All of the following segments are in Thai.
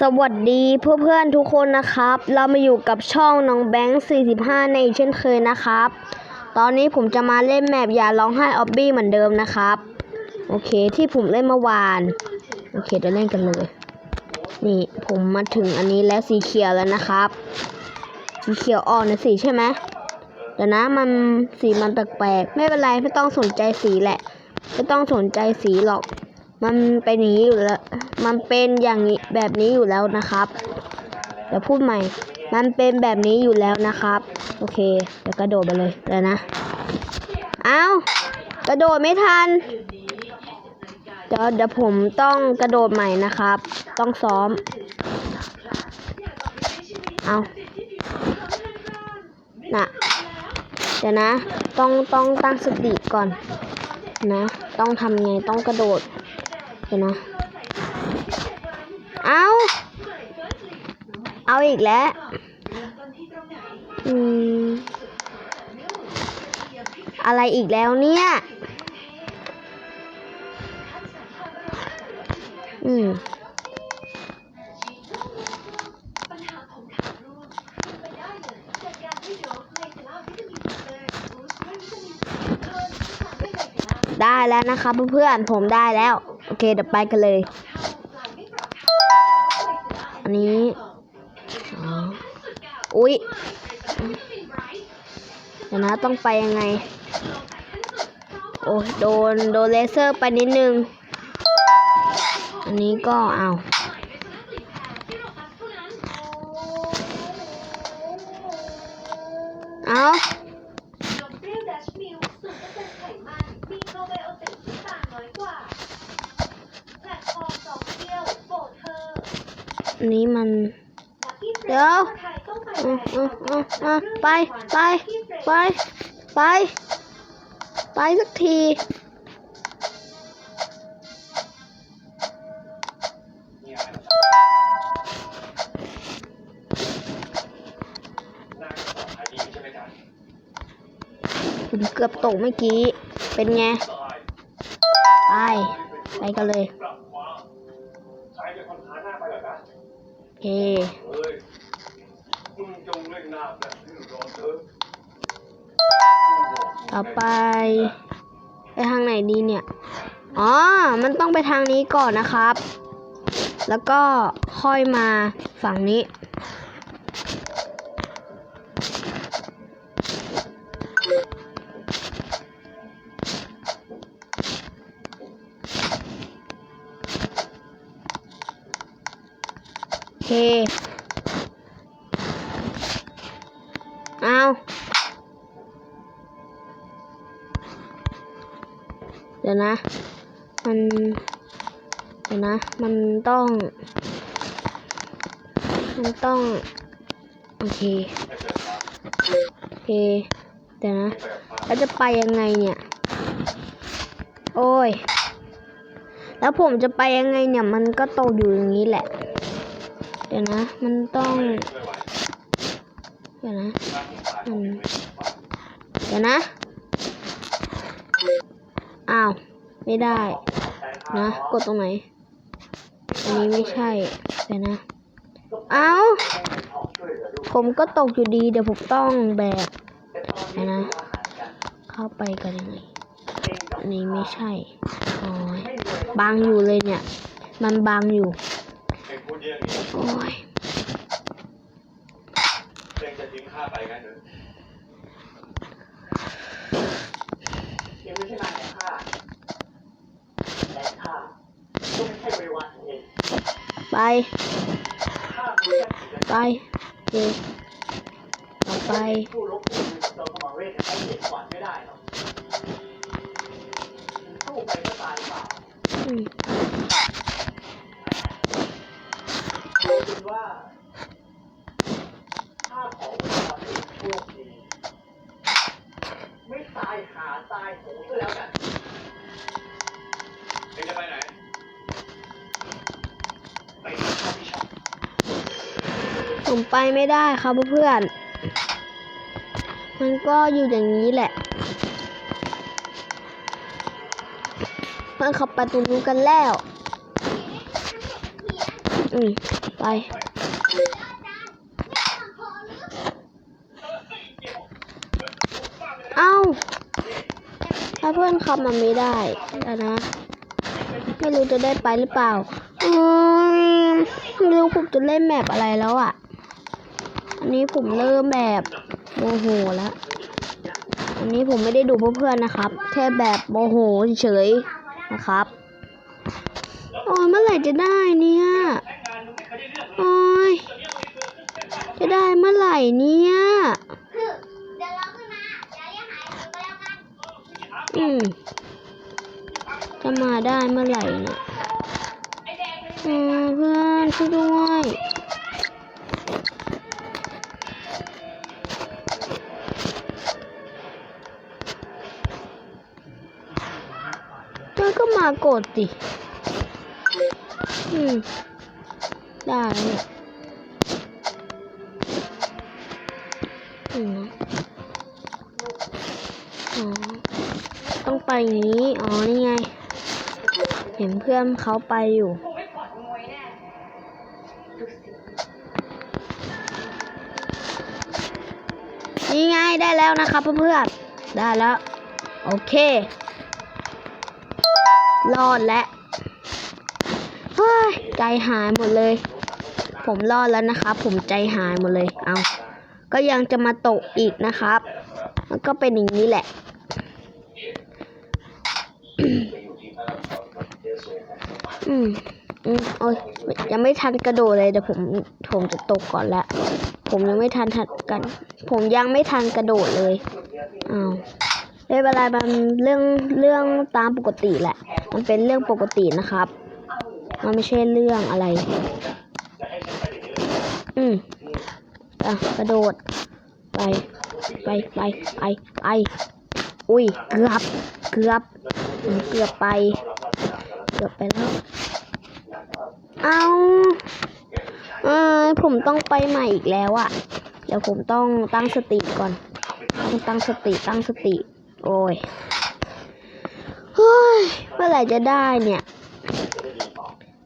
สวัสดีเพื่อนๆทุกคนนะครับ เรามาอยู่กับช่องน้องแบงค์45 ในเช่นเคยนะครับ ตอนนี้ผมจะมาเล่นแมปอย่าร้องไห้ออบบี้เหมือนเดิมนะครับ โอเคที่ผมเล่นเมื่อวาน โอเคเดี๋ยวเล่นกันเลย นี่ผมมาถึงอันนี้แล้วสีเขียวแล้วนะครับ สีเขียวอ่อนนะสีใช่ไหมเดี๋ยวนะมันสีมันแปลกๆไม่เป็นไรไม่ต้องสนใจสีแหละ ไม่ต้องสนใจสีหรอก มันเป็นอย่างนี้อยู่แล้ว มันเป็นอย่างนี้แบบนี้อยู่แล้วนะครับ เดี๋ยวพูดใหม่ มันเป็นแบบนี้อยู่แล้วนะครับ โอเค เดี๋ยวกระโดดไปเลยเดี๋ยวนะ เอากระโดดไม่ทัน เดี๋ยวเดี๋ยวผมต้องกระโดดใหม่นะครับ ต้องซ้อม เอาน่ะเดี๋ยวนะ ต้องต้องตั้งสติก่อนนะ ต้องทำไงต้องกระโดด เดี๋ยวนะ เอา เอาอีกแล้ว อืม อะไรอีกแล้วเนี่ย อืมได้แล้วนะคะเพื่อนๆผมได้แล้ว เคเดี๋ยวไปกันเลย อันนี้อ๋ออุ๊ยเดี๋ยวนะต้องไปยังไง โอ้ยโดนโดนเลเซอร์ไปนิดนึง อันนี้ก็เอาเอา นมเปรี้ยวดัชมิลสูตรเปอร์เซ็นต์ไขมัน มีโปรไบโอติกที่ต่างน้อยกว่า แพลตฟอร์มสองเที่ยวโปรดเธอ อันนี้มัน ลัคกี้เฟร เดี๋ยว ไทยต้องไป อืมอืมอืมอืม ไป ไป ไป ไป ไปสักที ผมเกือบตกเมื่อกี้ เป็นไง ไป ไปกันเลยเป็นคนพาหน้าไปเหรอนะโอเค ต่อไป ไปทางไหนดีเนี่ย อ๋อ มันต้องไปทางนี้ก่อนนะครับ แล้วก็ค่อยมาฝั่งนี้ โอเค เดี๋ยวนะ มัน เดี๋ยวนะ มันต้อง มันต้อง โอเค โอเค เดี๋ยวนะแล้วจะไปยังไงเนี่ย โอ้ย แล้วผมจะไปยังไงเนี่ย มันก็ตกอยู่อย่างนี้แหละ เดี๋ยวนะ มันต้อง เดี๋ยวนะ มัน เดี๋ยวนะ อ้าว ไม่ได้ นะ กดตรงไหน อันนี้ไม่ใช่เดี๋ยวนะ เอ้าผมก็ตกอยู่ดี เดี๋ยวผมต้องแบกเดี๋ยวนะ เข้าไปกันยังไงอันนี้ไม่ใช่โอ้ยบางอยู่เลยเนี่ย มันบางอยู่เองพูดเรื่องนี้โอ้ยเองจะทิ้งข้าไปงั้นเหรอยังไม่ใช่นายของข้าแต่ข้าก็ ไม่ใช่บริวารของเองไปข้าคือแค่ผู้ไปโอเคต่อไปผู้ลบผู้มือกับโจรขมังเวทใช้เหตุขวานไม่ได้หรอกสู้ไปก็ตายเปล่าอืมเลยคิดว่าข้าขอเวลาเป็นโชคดีไม่ตายหาตายโหงก็แล้วกันเองจะไปไหน ผมไปไม่ได้ครับเพื่อน มันก็อยู่อย่างนี้แหละเพื่อนเขาไปตรงนู้นกันแล้ว อืมไปเอ้าถ้าเพื่อนขับมันไม่ได้เดี๋ยวนะ ไม่รู้จะได้ไปหรือเปล่า อืมไม่รู้ผมจะเล่นแมปอะไรแล้วอะ อันนี้ผมเริ่มแบบโมโหแล้วอันนี้ผมไม่ได้ดูเพื่อนๆนะครับ แค่แบบโมโหเฉยนะครับโอ้ยเมื่อไหร่จะได้เนี่ยโอ้ยจะได้เมื่อไหร่เนี่ยอืมจะมาได้เมื่อไหร่เนี่ยอืมเพื่อนช่วยด้วยากดดิ อืม ได้อืมอ๋อ ต้องไปอย่างนี้ อ๋อ นี่ไง เห็นเพื่อนเขาไปอยู่นี่ไงได้แล้วนะครับเพื่อนๆได้แล้ว โอเค รอดแล้วเฮ้ยใจหายหมดเลย ผมรอดแล้วนะครับ ผมใจหายหมดเลย เอาก็ยังจะมาตกอีกนะครับ มันก็เป็นอย่างนี้แหละ อืมอืมโอ้ยยังไม่ทันกระโดดเลยเดี๋ยวผมผมจะตกก่อนละผมยังไม่ทันทันกัน ผมยังไม่ทันกระโดดเลยอ้าว ไม่เป็นไรมันเรื่องเรื่องตามปกติแหละ มันเป็นเรื่องปกตินะครับ มันไม่ใช่เรื่องอะไร อืมอะกระโดด ไป ไปไปไปไปอุ้ยเกือบเกือบเกือบไป เกือบไปแล้ว เอาเออผมต้องไปใหม่อีกแล้วอะเดี๋ยวผมต้องตั้งสติก่อน ต้องตั้งสติตั้งสติ โอ้ยเฮ้ยเมื่อไหร่จะได้เนี่ย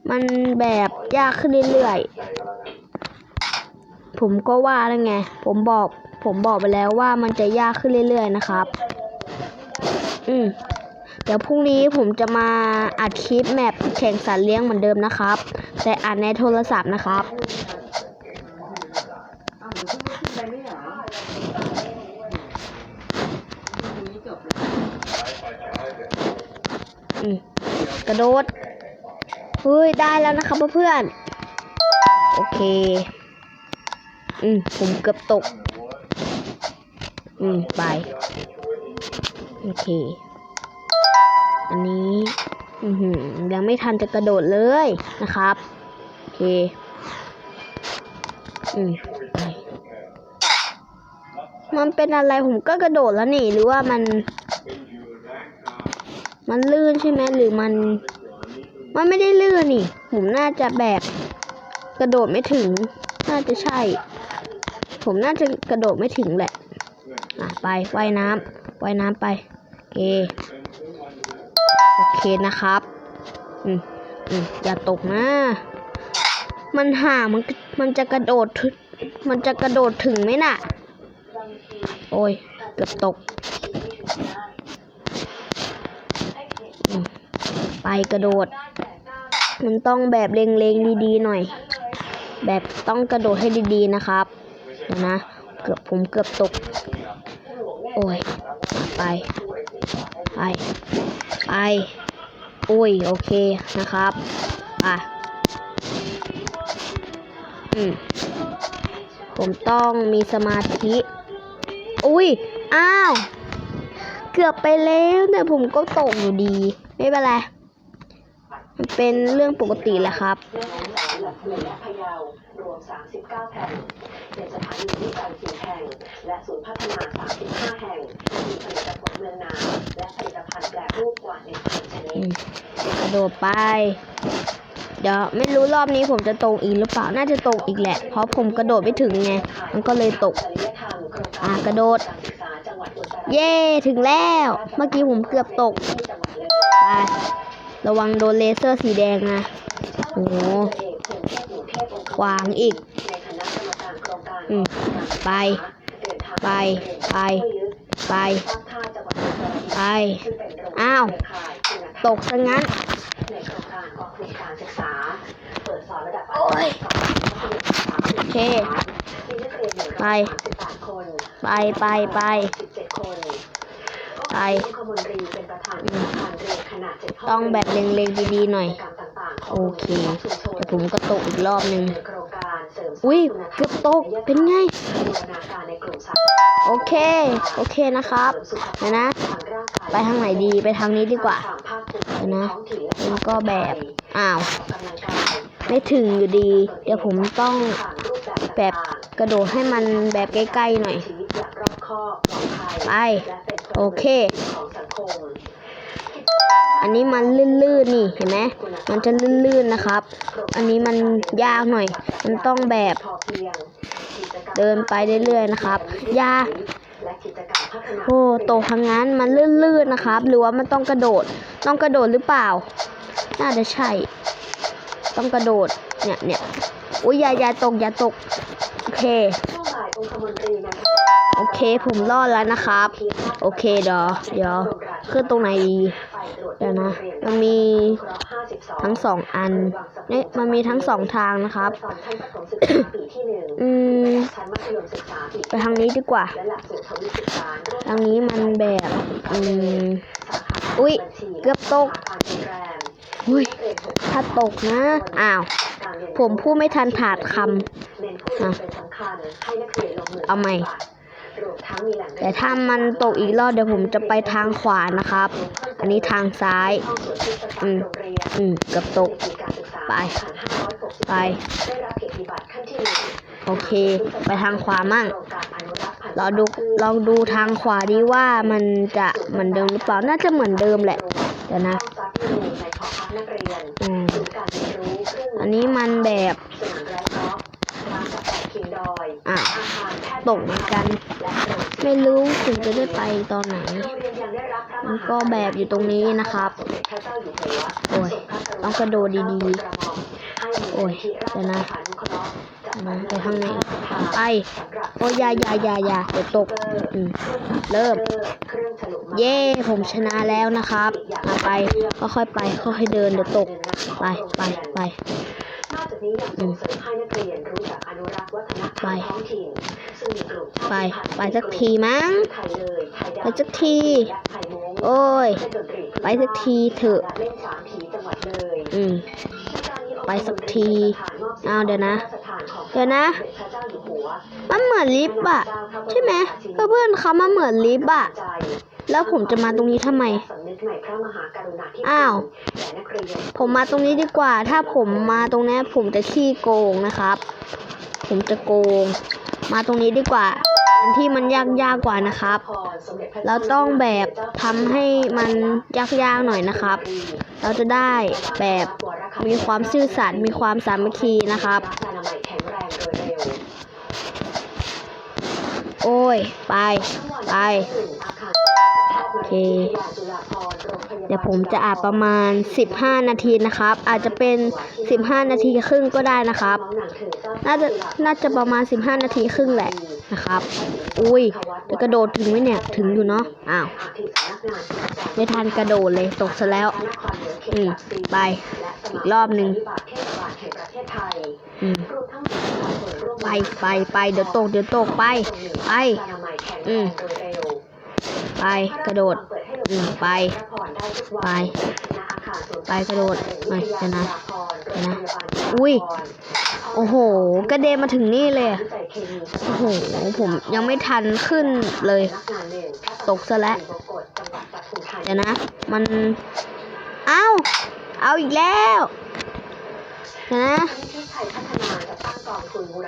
มันแบบยากขึ้นเรื่อยๆ ผมก็ว่าแล้วไง ผมบอก ผมบอกไปแล้วว่ามันจะยากขึ้นเรื่อยๆนะครับ อืมเดี๋ยวพรุ่งนี้ผมจะมาอัดคลิปแมปแข่งสัตว์เลี้ยงเหมือนเดิมนะครับ แต่อัดในโทรศัพท์นะครับ อ้าวเดี๋ยวเพิ่งขึ้นไปไม่เหรอทีนี้จบแล้ว อืม กระโดดเฮ้ยได้แล้วนะครับเพื่อนโอเค อืมผมเกือบตก อืมไป โอเค อันนี้ อือหือยังไม่ทันจะกระโดดเลยนะครับ โอเค อืมไปมันเป็นอะไรผมก็กระโดดแล้วนี่ หรือว่ามัน มันลื่นใช่ไหมหรือมัน มันไม่ได้ลื่นนี่ ผมน่าจะแบบกระโดดไม่ถึง น่าจะใช่ ผมน่าจะกระโดดไม่ถึงแหละ อะไปว่ายน้ำว่ายน้ำไปโอเคโอเคนะครับ อืมอืมอย่าตกนะ มันห่างมันมันจะกระโดด มันจะกระโดดถึงไหมน่ะ โอ้ย เกือบตก อืมไป กระโดด มันต้องแบบเล็งๆดีๆหน่อย แบบต้องกระโดดให้ดีๆนะครับเดี๋ยวนะ เกือบผมเกือบตก โอ้ย ไป ไป ไป โอ้ย โอเคนะครับอะอืมผมต้องมีสมาธิ อุ้ย อ้าว เกือบไปแล้วแต่ผมก็ตกอยู่ดี ไม่เป็นไร เป็นเรื่องปกติแหละครับเรื่องของสารหลักเมืองและพะเยารวม39แห่งเป็นสถานีวิจัย4แห่ง และศูนย์พัฒนา 35 แห่ง มีผลิตผลเมืองน้ำและผลิตภัณฑ์แปรรูปกว่า1,000ชนิอืดมกระโดดไป เดี๋ยวไม่รู้รอบนี้ผมจะตกอีกหรือเปล่า น่าจะตกอีกแหละ เพราะผมกระโดดไม่ถึงไง มันก็เลยตกจริยธรรมโครงการอะกระโดดการศึกษาจังหวัดอุตรดิตถ์เย่ถึงแล้ว เมื่อกี้ผมเกือบตกที่จังหวัดเลยไป ระวังโดนเลเซอร์สีแดงนะโอ้โหขวางอีกอืมไป ไป ไป ไป ไป อ้าว ตกซะงั้นโอ้ยโอเค ไป ไป ไป ไป ไปองคมนตรีเป็นประธานประธานเรียนขนาดเจ็ดห้ต้องแบบเล็งๆดีๆหน่อยกิจกรรมต่างๆของโอเคชุมชนแต่ผมก็ตกอีกรอบหนึ่งโครงการเสริมสร้างอุ้ยคุณธรรมเกือบตกเป็นไงบูรณาการในกลุ่มสาโอเค โอเคนะครับเดี๋ยวนะ ไปทางไหนดีไปทางนี้ดีกว่าเดี๋ยวนะมันก็แบบ อ้าว ไม่ถึงอยู่ดี เดี๋ยวผมต้องแบบกระโดดให้มันแบบใกล้ๆหน่อยชีวิตอย่างรอบคอบปลอดภัยไปและเป็นพล โอเค อันนี้มันลื่นๆนี่เห็นไหมมันจะลื่นๆนะครับ อันนี้มันยากหน่อย มันต้องแบบ เดินไปเรื่อยๆนะครับยากโอ้โตทางนั้นมันลื่นๆนะครับ หรือว่ามันต้องกระโดด ต้องกระโดดหรือเปล่า น่าจะใช่ ต้องกระโดด เนี่ยเนี่ยอุ้ยอย่าอย่าตกอย่าตก โอเค โอเคผมรอดแล้วนะครับ โอเคเดี๋ยวเดี๋ยวขึ้นตรงไหนดีเดี๋ยวนะมันมีทั้งสองอันเนี่ยมันมีทั้งสองทางนะครับ อืมไปทางนี้ดีกว่า ทางนี้มันแบบ อืม อุ๊ยเกือบตก สาขาการโรงแรมอุ้ยนักเรียนหกถ้าตกนะ อ้าวการเรียนผมพูดไม่ทันถาดคเน้นผู้เรียนเป็นสำคัญให้นักเรียนลงมือเอาใหม่ปฏิบัติรวมทั้งมีแหล่งำแต่ถ้ามันตกอีกรอบเดี๋ยวผมจะไปทางขวานะครับ อันนี้ทางซ้ายห้องสวดที่ประจำอืมโรงเรียนอืมเกือบตกในปีการศึกษาไป2560ไปได้รับเกียรติบัตรขั้นที่หนึ่งโอเค ไปทางขวามั่งโครงการอนุรักษ์พันธุ์เราดู ลองดูทางขวาดีว่ามันจะเหมือนเดิมหรือเปล่า น่าจะเหมือนเดิมแหละ เดี๋ยวนะห้องซักยูในหอพักนักเรียนอืมศูนย์การเรียนรู้เครื่องมือันนี้มันแบบสนามไร้กอล์ฟร้านกาแฟคิงดอยอะอาคารแพทย์ตกเหมือนกัน และโรงไม่รู้ถึงจะได้ไปตอนไหนโรงเรียนยังได้รับพระมมันหาก็แบบอยู่ตรงนี้นะครับ สมเด็จพระเจ้าอยู่หัวโอ้ยต้องกระโดดดีๆๆโอ้ยเดี๋ยวนะนะ ไปทางไหนไปโอ้ยยายายายาเดี๋ยวตกเริ่ม เย้ผมชนะแล้วนะครับมาไปค่อยๆไปค่อยๆเดินเดี๋ยวตกไปไปไปไปไปไปสักทีมั้งไปสักที โอ้ย ไปสักทีเถอะ อืม ไปสักทีอ้าวเดี๋ยวนะ เดี๋ยวนะ มันเหมือนลิฟต์อะใช่ไหมเพื่อนเพื่อนๆเขามาเหมือนลิฟต์อะแล้วผมจะมาตรงนี้ทำไม อ้าว ผมมาตรงนี้ดีกว่า ถ้าผมมาตรงนี้ผมจะขี้โกงนะครับ ผมจะโกง มาตรงนี้ดีกว่า อันที่มันยากยากๆกว่านะครับ เราต้องแบบทำให้มันยากๆหน่อยนะครับ เราจะได้แบบมีความซื่อสัตย์มีความสามัคคีนะครับ โอ้ย ไป ไปโอเคเดี๋ยวผมจะอาบประมาณ 15 นาทีนะครับ อาจจะเป็น 15 นาทีครึ่งก็ได้นะครับ น่าจะน่าจะประมาณ 15 นาทีครึ่งแหละ นะครับ อุ้ยจะกระโดดถึงไหมเนี่ย ถึงอยู่เนาะ อ้าว ไม่ทันกระโดดเลย ตกซะแล้ว อืมไป อีกรอบหนึ่งอืมไปไปไปเดี๋ยวตก เดี๋ยวตก ไป ไป อืมไป กระโดด อืมไป ไปไปกระโดดไปเดี๋ยวนะเดี๋ยวนะ อุ้ย โอ้โห กระเด็นมาถึงนี่เลยอะโอ้โห ผมยังไม่ทันขึ้นเลย ตกซะแล้วเดี๋ยวนะ มัน เอ้า เอาอีกแล้วเดี๋ยว นะ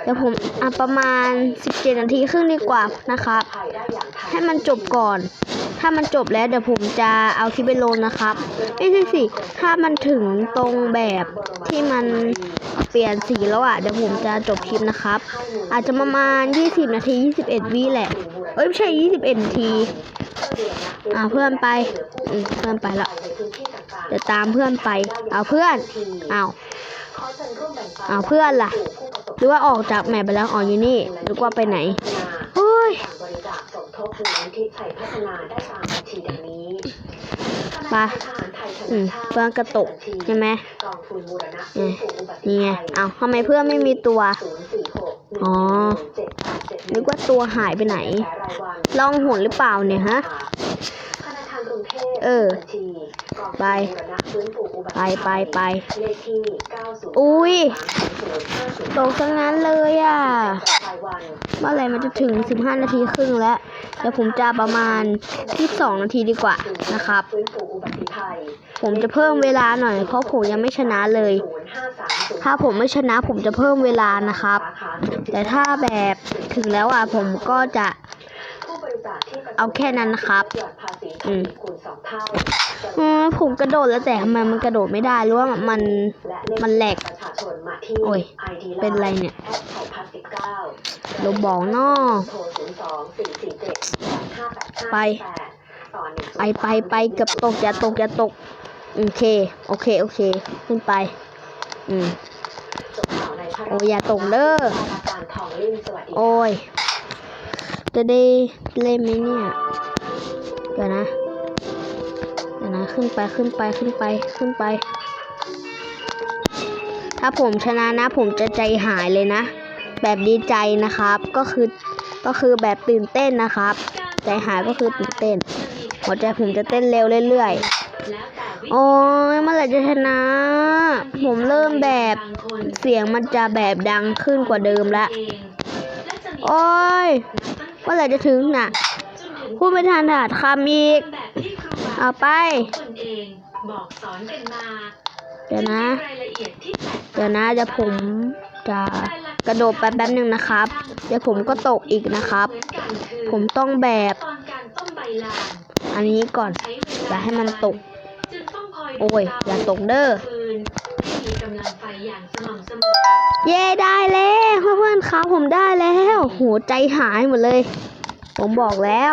เดี๋ยวผมอะประมาณ 17 นาทีครึ่งดีกว่านะครับ ให้มันจบก่อน ถ้ามันจบแล้วเดี๋ยวผมจะเอาคลิปไปลงนะครับไม่ใช่สิ ถ้ามันถึงตรงแบบที่มันเปลี่ยนสีแล้วอะ เดี๋ยวผมจะจบคลิปนะครับ อาจจะประมาณ 20 นาที 21 วิแหละ เอ้ยไม่ใช่ 21 นาที อ่าเพื่อนไปอืมเพื่อนไปแล้วเดี๋ยวตามเพื่อนไป เอาเพื่อนเอาเอาเพื่อนล่ะ หรือว่าออกจากแมปไปแล้วอ๋ออยู่นี่หรือว่าไปไหนโอ้ยมทบมูลนิธิไทยพัฒนาได้ตามบัญชีดังนี้ไปอืมเพื่อนกระตุกใช่ไหมนี่ไงภัยเอาทำไมเพื่อนไม่มีตัว อ๋อเจ็ดแปดเจ็ดหนึกว่าตัวหายไปไหนแผลรายวันลองหนหรือเปล่าเนี่ยฮะธนาคารกรุงเทพเออบัญชีกองทุน ไปบูรณะฟื้นฟูอุบัติไปภัยไป ไปเลขที่90อุ้ย30ตกซะงั้นเลยอะรายวันเมื่อไหร่มันจะถึง 15 นาทีครึ่งแล้ว เดี๋ยวผมจะประมาณ22นาทีดีกว่านะครับฟื้นฟูอุบัติภัยผมจะเพิ่มเวลาหน่อย เพราะผมยังไม่ชนะเลย ถ้าผมไม่ชนะผมจะเพิ่มเวลานะครับ แต่ถ้าแบบถึงแล้วอะผมก็จะ เอาแค่นั้นนะครับหย่อนภาษีอืมคูณสองเท่าอืมผมกระโดดแล้วแต่ทำไมมันกระโดดไม่ได้หรือว่ามันและมันแหลกประชาชนมาที่โอ้ย ID เป็นไรเนี่ยแอดไทยพัฒน์สิบเก้าเราบอกนอโทรศูนย์สองสี่สี่เจ็ดห้าแปดห้าไปแปดต่อหนึ่งไปไปไปเกือบตกอย่าตกอย่าตก โอเค โอเค โอเค ขึ้นไป อืมจบข่าวในพระรโอ้ยอย่าตกเด้อราชการทองลื่นสวัสดีโอ้ย จะได้เล่นไหมเนี่ยเดี๋ยวนะเดี๋ยวนะขึ้นไปขึ้นไปขึ้นไปขึ้นไป ถ้าผมชนะนะ ผมจะใจหายเลยนะ แบบดีใจนะครับ ก็คือก็คือแบบตื่นเต้นนะครับ ใจหายก็คือตื่นเต้นหัวใจผมจะเต้นเร็วเรื่อยๆโอ้ยเมื่อไหร่จะชนะ ผมเริ่มแบบเสียงมันจะแบบดังขึ้นกว่าเดิมละโอ้ย เมื่อไรจะถึงน่ะพูดไม่ทันถาดคำอีก เอาไปเดี๋ยวนะ เดี๋ยวนะเดี๋ยวผมจะกระโดดไปแป๊บหนึ่งนะครับ เดี๋ยวผมก็ตกอีกนะครับ ผมต้องแบบอันนี้ก่อน อย่าให้มันตก โอ้ย อย่าตกเด้อ กำลังไฟอย่างสม่ำเสมอเย้ได้แล้วเพื่อนๆครับผมได้แล้วโหใจหายหมดเลย ผมบอกแล้ว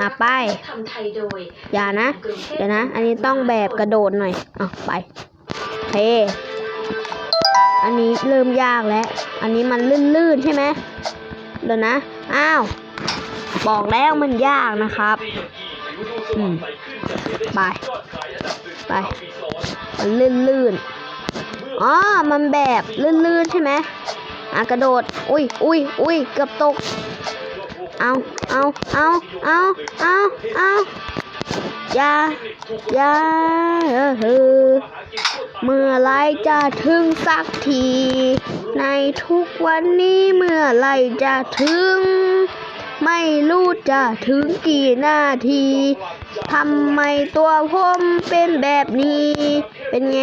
อะไปทำไทยโดยอย่านะเดี๋ยวนะ อันนี้ต้องแบบกระโดดหน่อยอะไปเคอันนี้เริ่มยากแล้ว อันนี้มันลื่นๆใช่ไหมเดี๋ยวนะ อ้าว บอกแล้วมันยากนะครับอืมไป ไป มันลื่นๆ อ๋อ มันแบบลื่นๆใช่ไหมอะกระโดด อุ้ยอุ้ยอุ้ยเกือบตก เอาเอาเอาเอาเอาเอาอย่าอย่าเออเออเมื่อไรจะถึงสักที ในทุกวันนี้เมื่อไรจะถึง ไม่รู้จะถึงกี่นาทีทำไมตัวผมเป็นแบบนี้ เป็นไง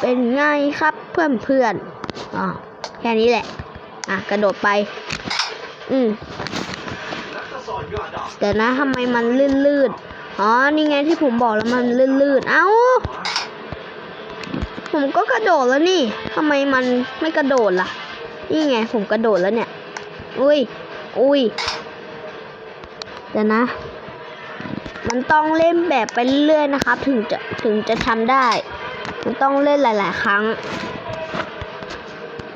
เป็นไงครับเพื่อนเพื่อนอ๋อแค่นี้แหละ อะ กระโดดไป อืมเดี๋ยวนะทำไมมันลื่นๆ อ๋อ นี่ไงที่ผมบอกแล้วมันลื่นๆ เอ้า ผมก็กระโดดแล้วนี่ทำไมมันไม่กระโดดล่ะ นี่ไงผมกระโดดแล้วเนี่ย อุ้ย อุ้ย เดี๋ยวนะ มันต้องเล่นแบบไปเรื่อยๆนะครับ ถึงจะถึงจะทำได้ ต้องเล่นหลาย ๆ ครั้ง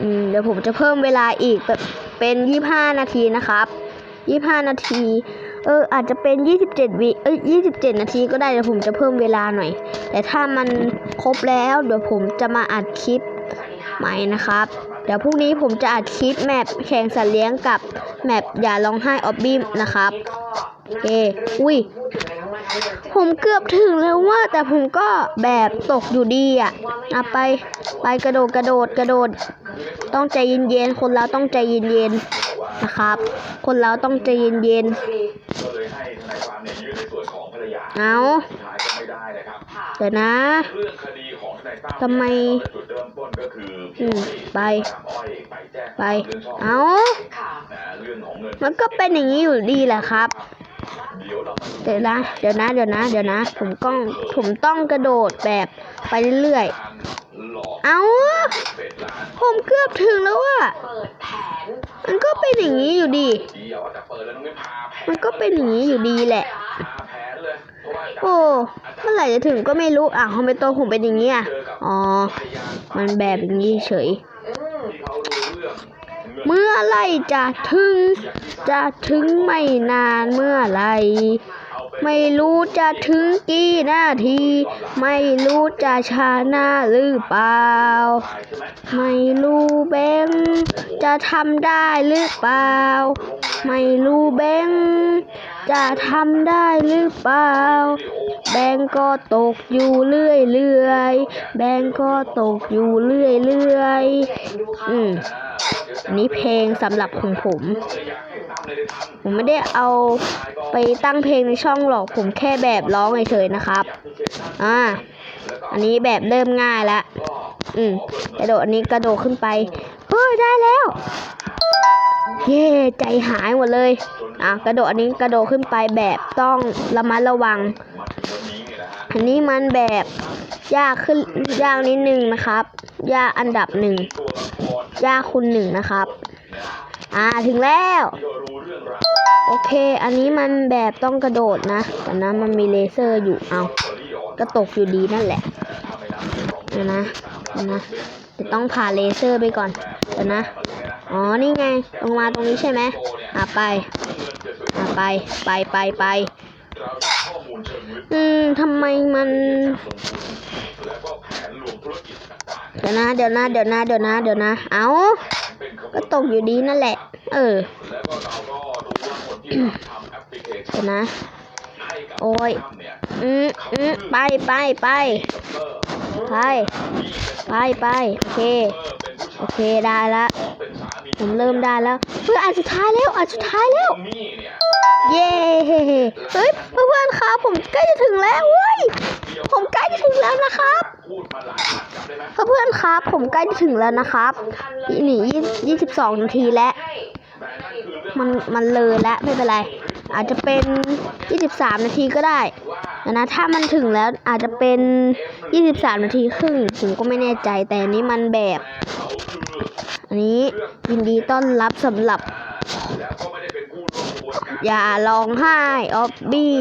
อืมเดี๋ยวผมจะเพิ่มเวลาอีกแบบเป็นยี่ห้านาทีนะครับยี่ห้านาที เออ อาจจะเป็นยี่สิบเจ็ดวิเอ้ยยี่สิบเจ็ดนาทีก็ได้เดี๋ยวผมจะเพิ่มเวลาหน่อย แต่ถ้ามันครบแล้วเดี๋ยวผมจะมาอัดคลิปใหม่นะครับ เดี๋ยวพรุ่งนี้ผมจะอัดคลิปแมปแข่งสัตว์เลี้ยงกับแมปอย่าร้องไห้ออบบี้นะครับเออุ้ย ผมเกือบถึงแล้วว่าแต่ผมก็แบบตกอยู่ดีอะอะไปไปกระโดดกระโดดกระโดด ต้องใจเย็นๆคนเราต้องใจเย็นๆนะครับ คนเราต้องใจเย็นก็เอาๆเอาสุดท้ายก็ไม่ได้นะครับเดี๋ยวนะทำไมอืมไป ไป เอามันก็เป็นอย่างนี้อยู่ดีแหละครับ เดี๋ยวนะ เดี๋ยวนะ เดี๋ยวนะ เดี๋ยวนะ ผมต้องผมต้องกระโดดแบบไปเรื่อยๆ เอาผมเกือบถึงแล้วอะมันก็เป็นอย่างนี้อยู่ดี มันก็เป็นอย่างนี้อยู่ดีแหละ โอ้ เมื่อไหร่จะถึงก็ไม่รู้ อะทำไมตัวผมเป็นอย่างนี้อะ อ๋อ มันแบบอย่างนี้เฉย อืม เขารู้เรื่อง เมื่อไรจะถึง จะถึงไม่นานเมื่อไร ไม่รู้จะถึงกี่นาที ไม่รู้จะชาหน้าหรือเปล่า ไม่รู้เบงจะทำได้หรือเปล่า ไม่รู้แบงค์จะทำได้หรือเปล่า แบงค์ก็ตกอยู่เรื่อยเรื่อยแบงค์ก็ตกอยู่เรื่อยเรื่อยอืมอันนี้เพลงสำหรับของผม ผมไม่ได้เอาไปตั้งเพลงในช่องหรอก ผมแค่แบบร้องเฉยๆนะครับ อ่า อันนี้แบบเริ่มง่ายแล้ว อืมกระโดดอันนี้กระโดดขึ้นไป เฮ้ย ได้แล้ว เย่ใจหายหมดเลย อะกระโดดอันนี้กระโดดขึ้นไปแบบต้องระมัดระวัง อันนี้มันแบบยากขึ้นยากนิดนึงนะครับยากอันดับหนึ่งยากคุณหนึ่งนะครับ อ่าถึงแล้ว โอเค อันนี้มันแบบต้องกระโดดนะแต่นะมันมีเลเซอร์อยู่เอาเบอร์รี่อ่อนก็ตกอยู่ดีนั่นแหละนะนะจะต้องผ่าเลเซอร์ไปก่อนเดี๋ยวนะ อ๋อ นี่ไง ลงมาตรงนี้ใช่ไหมอะไป อะไป ไปไปไป อืมทำไมมัน เดี๋ยวนะ เดี๋ยวนะ เดี๋ยวนะ เดี๋ยวนะ เดี๋ยวนะ เอาก็ตกอยู่ดีนั่นแหละ เออเดี๋ยวนะ โอ้ย อืมอืมไปไปไปไป ไปไป โอเค โอเค ได้ละ ผมเริ่มได้แล้วเพื่ออันสุดท้ายแล้วอันสุดท้ายแล้วมี่เนี่ยเย้เฮ้ยเพื่อนๆครับผมใกล้จะถึงแล้วเว้ยผมใกล้จะถึงแล้วนะครับพูดมาหลายครั้งจำได้ไหมเพื่อนๆครับ ผมใกล้จะถึงแล้วนะครับหนียี่สิบสองนาทีแล้วแต่นั่นคือเรื่องมันมันเลยแล้วไม่เป็นไร อาจจะเป็น 23 นาทีก็ได้นะถ้ามันถึงแล้วอาจจะเป็น 23 นาทีครึ่งผมก็ไม่แน่ใจแต่นี้มันแบบ อันนี้ยินดีต้อนรับสำหรับ อย่าร้องไห้ออบบี้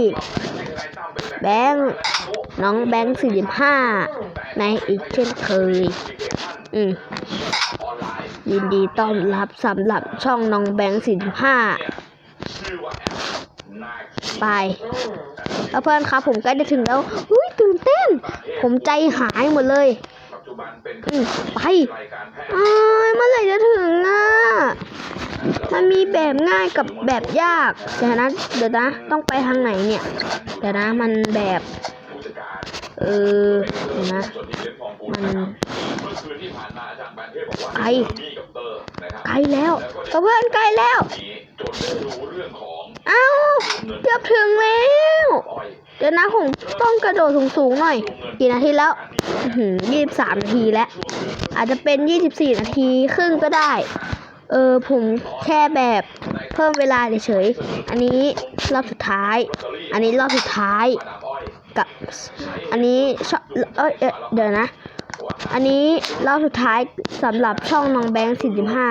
แบงค์น้องแบงค์45ในอีกเช่นเคย อืมยินดีต้อนรับสำหรับช่องน้องแบงค์45ชื่อว่าแอปนา ไปแล้วเพื่อนครับผมใกล้จะถึงแล้วอุ้ยตื่นเต้น ผมใจหายหมดเลยปัจจุบันเป็นไปอ้ายเมื่อไหร่จะถึงอะมันมีแบบง่ายกับแบบยากเดี๋ยวนะเดี๋ยวนะ ต้องไปทางไหนเนี่ย เดี๋ยวนะมันแบบ เออเดี๋ยวนะ มันไกลมีกับเตอร์นะครับใกล้แล้วเพื่อนใกลแล้ว นี้จนได้รู้เรื่องของ เอ้า เงิน เกือบถึงแล้ว เดี๋ยวนะผมต้องกระโดดสูงๆหน่อย กี่นาทีแล้วยี่สิบสามนาทีแล้ว อาจจะเป็นยี่สิบสี่นาทีครึ่งก็ได้ เออผมแค่แบบเพิ่มเวลาเฉยๆ อันนี้รอบสุดท้าย อันนี้รอบสุดท้าย กับ อันนี้ชอบเอ้ยเอ้ยเดี๋ยวนะ อันนี้รอบสุดท้ายสำหรับช่องน้องแบงค์สี่สิบห้า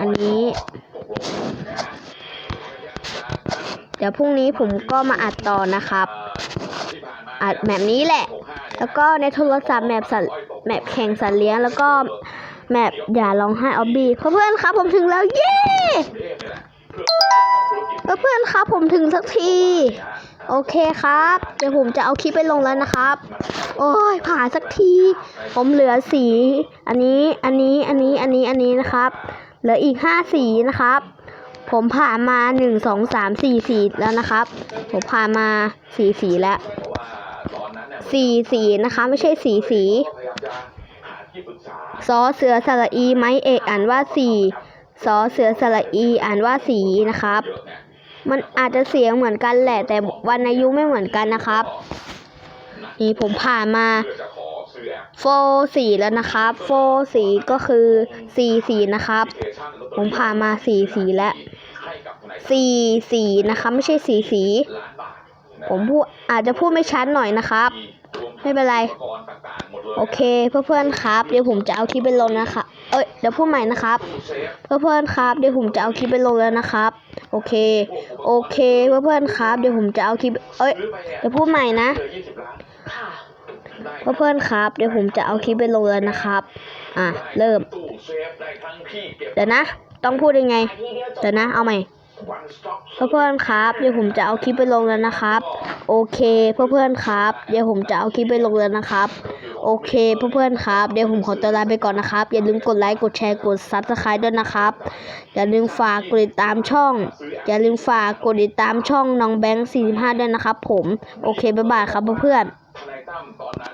อันนี้ ดี๋ยวพรุ่งนี้ผมก็มาอัดต่อนะครับ อัดแบบนี้แหละ แล้วก็ในโทรศัพท์แมปสัตแมปแข่งสัตว์เลี้ยงแล้วก็แมปอย่าร้องไห้ออบบี้เพื่อนๆครับผมถึงแล้วเย่เพื่อนๆครับผมถึงสักที โอเคครับ เดี๋ยวผมจะเอาคลิปไปลงแล้วนะครับ โอ้ยผ่านสักที ผมเหลือสี อันนี้อันนี้อันนี้อันนี้อันนี้นะครับ เหลืออีกห้าสีนะครับ ผมผ่านมาหนึ่งสองสามสี่สีแล้วนะครับ ผมผ่านมาสี่สีแล้วสี่สีนะคะ ไม่ใช่สี่สีซอเสือสระอีไม้เอกอ่านว่าสี่ซอเสือสระอีอ่านว่าสีนะครับ มันอาจจะเสียงเหมือนกันแหละ แต่วรรณยุไม่เหมือนกันนะครับ นี่ผมผ่านมาโฟสีแล้วนะครับโฟสีก็คือสี่สีนะครับ ผมผ่านมาสี่สีแล้ว สีสีนะคะไม่ใช่สีสี ผมพูดอาจจะพูดไม่ชัดหน่อยนะครับ ไม่เป็นไรอุปกรณ์ต่างๆหมดเลยโอเคเพื่อนๆครับ เดี๋ยวผมจะเอาคลิปไปลงนะคะเอ้ยเดี๋ยวพูดใหม่นะครับเซฟเพื่อนๆครับ เดี๋ยวผมจะเอาคลิปไปลงแล้วนะครับ โอเค โอเคเพื่อนๆครับ เดี๋ยวผมจะเอาคลิป เอ้ยเดี๋ยวพูดใหม่นะเพื่อนๆครับ เดี๋ยวผมจะเอาคลิปไปลงแล้วนะครับ อะเริ่ม เดี๋ยวนะ ต้องพูดยังไง เดี๋ยวนะ เอาใหม่ เพื่อนๆครับ เดี๋ยวผมจะเอาคลิปไปลงแล้วนะครับ โอเคเพื่อนๆครับ เดี๋ยวผมจะเอาคลิปไปลงแล้วนะครับ โอเคเพื่อนๆครับ เดี๋ยวผมขอตัวลาไปก่อนนะครับ อย่าลืมกดไลค์ กดแชร์ กดซับสไครต์ด้วยนะครับ อย่าลืมฝากกดติดตามช่อง อย่าลืมฝากกดติดตามช่องน้องแบงค์45ด้วยนะครับ ผม โอเคบ๊ายบายครับเพื่อนๆ